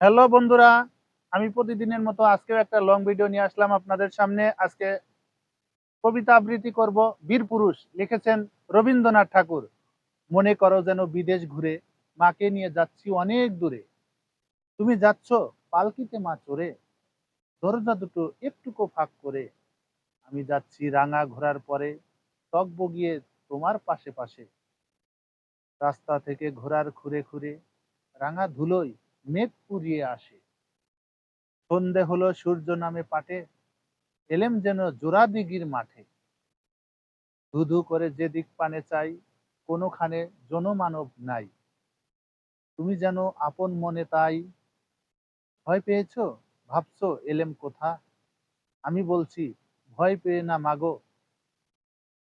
Hello বন্ধুরা, আমি প্রতিদিনের মতো আজকেও একটা লং ভিডিও নিয়ে আসলাম আপনাদের সামনে। আজকে কবিতা আবৃত্তি করব। বীর পুরুষ লিখেছেন রবীন্দ্রনাথ ঠাকুর। মনে করো যেন বিদেশ ঘুরে, মাকে নিয়ে যাচ্ছি অনেক দূরে। তুমি যাচ্ছ পালকিতে মা চড়ে, দরজা দুটো একটুকু ফাঁক করে। আমি যাচ্ছি রাঙা ঘোরার পরে টক বগিয়ে তোমার পাশে পাশে। রাস্তা থেকে ঘোরার খুঁড়ে খুঁড়ে, রাঙা ধুলোয় মেঘ পুড়িয়ে আসে। সন্ধে হলো, সূর্য নামে পাটে, এলেম যেন জোড়া দিঘির মাঠে। ধুধু করে যেদিক পানে চাই, কোনোখানে জনমানব নাই। তুমি যেন আপন মনে তাই। ভয় পেয়েছ? ভাবছ এলেম কোথা? আমি বলছি, ভয় পেয়ে না মাগো।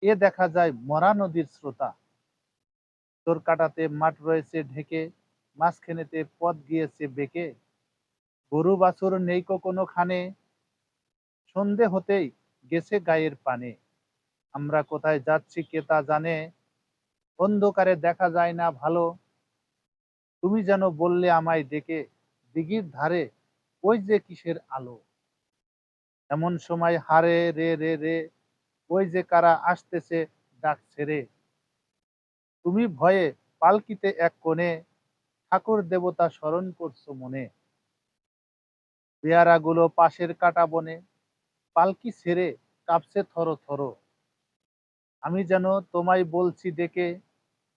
এ দেখা যায় মরা নদীর শ্রোতা তোর কাটাতে মাঠ রয়েছে ঢেকে মাঝখানেতে পথ গিয়েছে বেঁকে। গরু বাছুর নেই কোনো খানে সন্ধে হতেই গেছে গায়ের পানে। আমরা কোথায় যাচ্ছি কে তা জানে। অন্ধকারে দেখা যায় না ভালো। তুমি যেন বললে আমায় ডেকে, দিঘির ধারে ওই যে কিসের আলো। এমন সময় হারে রে রে রে, ওই যে কারা আসতেছে ডাক ছেড়ে। তুমি ভয়ে পালকিতে এক কোণে ঠাকুর দেবতা স্মরণ করছ মনে। পেয়ারাগুলো পাশের কাটা বনে, পালকি ছেড়ে কাঁপছে থর থর। আমি যেন তোমায় বলছি ডেকে,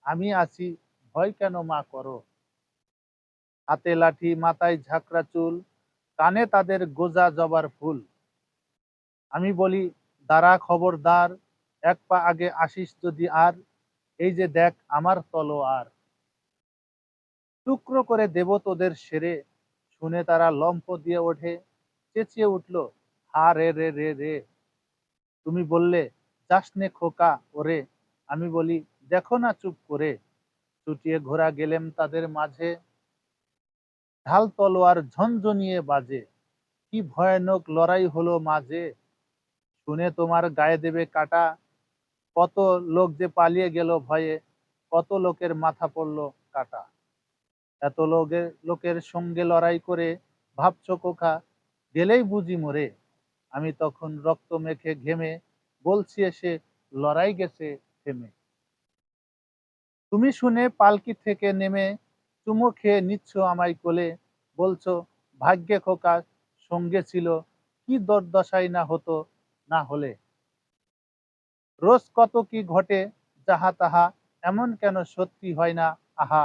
আমি আছি, ভয় কেন মা করো? হাতে লাঠি, মাথায় ঝাঁকড়া চুল, কানে তাদের গোজা জবার ফুল। আমি বলি, দাঁড়া খবরদার, এক পা আগে আসিস যদি আর, এই যে দেখ আমার তলোয়ার। টুকরো করে দেব তোদের সেরে শুনে তারা লম্ফ দিয়ে ওঠে। চেঁচিয়ে উঠল, হা রে রে রে রে। তুমি বললে, যাসনে খোকা ওরে। আমি বলি, দেখো না চুপ করে। চুটিয়ে ঘোরা গেলেম তাদের মাঝে। ঢাল তলোয়ার ঝনঝনিয়ে বাজে। কি ভয়ানক লড়াই হলো মাঝে। শুনে তোমার গায়ে দেবে কাটা। কত লোক যে পালিয়ে গেল ভয়ে, কত লোকের মাথা পড়ল কাটা। এত লোকের লোকের সঙ্গে লড়াই করে ভাবছ কোখা গেলেই বুঝি মরে। আমি তখন রক্ত মেখে ঘেমে বলছি এসে, লড়াই গেছে থেমে। তুমি শুনে পালকি থেকে নেমে চুমো খেয়ে নিচ্ছ আমায় কোলে। বলছো, ভাগ্যে খোকা, সঙ্গে ছিল, কি দরদশাই না হতো না হলে। রোজ কত কি ঘটে, যাহা তাহা এমন কেন সত্যি হয় না, আহা।